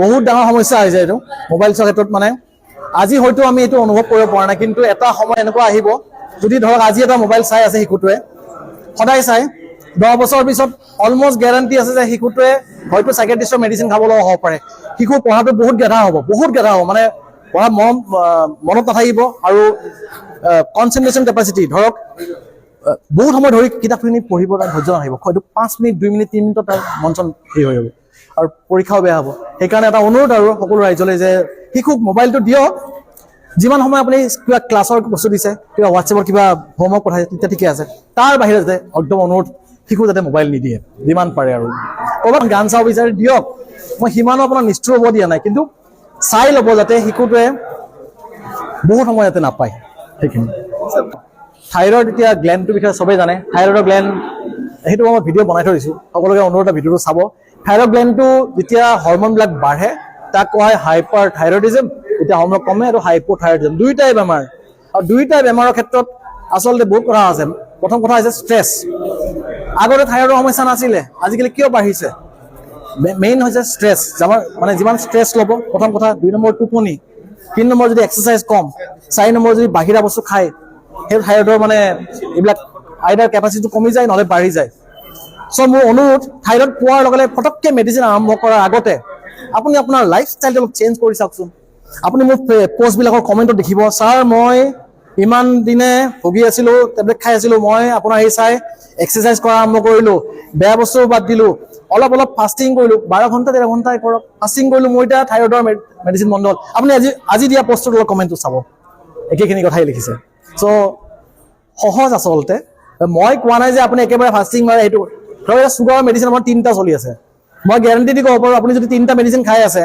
বহুত ডাঙৰ সমস্যা হৈছে এইটো। মোবাইলছৰ ক্ষেত্ৰত মানে। আজি হয়তো আমি এইটো অনুভৱ কৰিব পৰা নাই কিন্তু এটা সময় এনেকুৱা আহিব। যদি ধৰক আজি এটা মোবাইল চাই আছে শিশুটোৱে সদায় চাই। দহ বছৰৰ পিছত অলমষ্ট গেৰাণ্টি আছে যে শিশুটোৱে হয়তো চাইকেট্ৰিষ্টৰ মেডিচিন খাব লগা হ'ব পাৰে। শিশু পঢ়াটো বহুত গেধা হ'ব বহুত গেধা হ'ব। মানে পঢ়া মন মনত নাথাকিব আৰু কনচেনট্ৰেশ্যন কেপাচিটি ধৰক বহুত সময় ধৰি কিতাপখিনি পঢ়িব তাৰ ধৈৰ্য নাথাকিব হয়তো পাঁচ মিনিট দুই মিনিট তিনি মিনিটত তাৰ মন চন হেৰি হৈ যাব। আৰু পৰীক্ষাও বেয়া হ'ব। সেইকাৰণে এটা অনুৰোধ আৰু সকলো ৰাইজলৈ যে শিশুক মোবাইলটো দিয়ক। যিমান সময় আপুনি কিবা ক্লাছৰ বস্তু দিছে, কিবা হোৱাটছএপত কিবা হোমৱৰ্ক পঠাইছে তেতিয়া ঠিকে আছে। তাৰ বাহিৰে যাতে একদম অনুৰোধ, শিশু যাতে মোবাইল নিদিয়ে, যিমান পাৰে আৰু। ক'ৰবাত গান চাব বিচাৰি দিয়ক। মই সিমানো আপোনাৰ নিষ্ঠুৰ হ'ব দিয়া নাই, কিন্তু চাই ল'ব যাতে শিশুটোৱে বহুত সময় যাতে নাপায়। সেইখিনি। থাইৰয়ড এতিয়া গ্লেণ্ডটোৰ বিষয়ে চবেই জানে। থাইৰয়ডৰ গ্লেণ্ড সেইটো মই ভিডিঅ' বনাই থৈ দিছোঁ। সকলোকে অনুৰোধ ভিডিঅ'টো চাব। থাইৰয়ড গ্লেণ্ডটো যেতিয়া হৰমনবিলাক বাঢ়ে, তাক কোৱা হয় হাইপাৰ থাইৰয়ডিজম এতিয়া হৰমন কমে আৰু হাইপো থাইৰয়ডিজম দুয়োটাই বেমাৰ। আৰু দুয়োটাই বেমাৰৰ ক্ষেত্ৰত আচলতে বহুত কথা আছে। প্ৰথম কথা হৈছে ষ্ট্ৰেছ। আগতে থাইৰয়ডৰ সমস্যা নাছিলে, আজিকালি কিয় বাঢ়িছে? মেইন হৈছে ষ্ট্ৰেছ। আমাৰ মানে যিমান ষ্ট্ৰেছ ল'ব, প্ৰথম কথা, দুই নম্বৰ টোপনি। তিনি নম্বৰ যদি এক্সাৰচাইজ কম, চাৰি নম্বৰ যদি বাহিৰা বস্তু খায়, সেই থাইৰয়ডৰ মানে এইবিলাক আইডাৰ কেপাচিটিটো কমি যায়, নহ'লে বাঢ়ি যায়। চ' মোৰ অনুৰোধ থাইৰয়ড পোৱাৰ লগে লগে ফটককৈ মেডিচিন আৰম্ভ কৰাৰ আগতে, আপুনি আপোনাৰ লাইফ ষ্টাইলটো অলপ চেঞ্জ কৰি চাওকচোন। আপুনি মোৰ পষ্টবিলাকৰ কমেণ্টত দেখিব। ছাৰ মই ইমান দিনে ভুগি আছিলোঁ টেবলেট খাই আছিলোঁ, মই আপোনাৰ সেই চাই এক্সাৰচাইজ কৰা আৰম্ভ কৰিলোঁ, বেয়া বস্তু বাদ দিলোঁ, অলপ অলপ ফাষ্টিং কৰিলোঁ, বাৰ ঘণ্টা, তেৰ ঘণ্টাই কৰক ফাষ্টিং কৰিলোঁ, মোৰ এতিয়া থাইৰয়ডৰ মেডিচিন বন্ধ হ'ল। আপুনি আজি আজি দিয়া পষ্টটোৰ অলপ কমেণ্টটো চাব। একেখিনি কথাই লিখিছে। চ' সহজ আচলতে, মই কোৱা নাই যে আপুনি একেবাৰে ফাষ্টিং মাৰে সেইটো চুগাৰৰ মেডিচিন আমাৰ তিনিটা চলি আছে। মই গেৰাণ্টি দি ক'ব পাৰোঁ, আপুনি যদি তিনিটা মেডিচিন খাই আছে,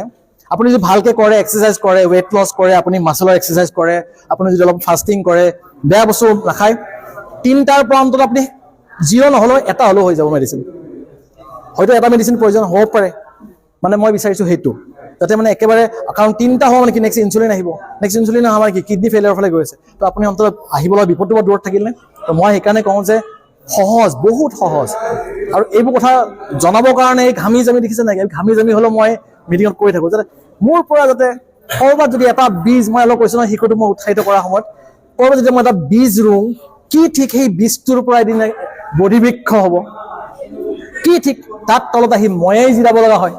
আপুনি যদি ভালকৈ কৰে এক্সাৰচাইজ কৰে ৱেইট লছ কৰে, আপুনি মাছলৰ এক্সাৰচাইজ কৰে, আপুনি যদি অলপ ফাষ্টিং কৰে, বেয়া বস্তু নাখায়, তিনিটাৰ পৰা অন্তত আপুনি জিৰ' নহ'লেও এটা হ'লেও হৈ যাব মেডিচিন হয়তো এটা মেডিচিন প্ৰয়োজন হ'ব পাৰে। মানে মই বিচাৰিছোঁ সেইটো। যাতে মানে একেবাৰে, কাৰণ তিনিটা হ'ব মানে কি নেক্সট ইনচুলিন আহিব। নেক্সট ইনচুলিন মানে কি কিডনি ফেইলিয়াৰৰ ফালে গৈ আছে। তো আপুনি অন্তত আহিবলৈ বিপদটো দূৰত থাকিলে তো মই সেইকাৰণে কওঁ যে সহজ বহুত সহজ। আৰু এইবোৰ কথা জনাবৰ কাৰণে এই ঘামি জামি দেখিছে নাই? ঘামি জামি হ'লেও মই মিটিঙত কৈ থাকোঁ। যাতে মোৰ পৰা যাতে ক'ৰবাত যদি এটা বীজ মই অলপ কৈছোঁ নহয় শিশুটোক মই উৎসাহিত কৰাৰ সময়ত ক'ৰবাত যদি মই এটা বীজ ৰুওঁ কি ঠিক সেই বীজটোৰ পৰা এদিন বধিবৃক্ষ হ'ব? কি ঠিক তাত তলত আহি ময়েই জিৰাব লগা হয়?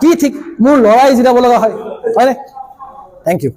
কি ঠিক মোৰ ল'ৰাই জিৰাব লগা হয়? হয়নে? Thank you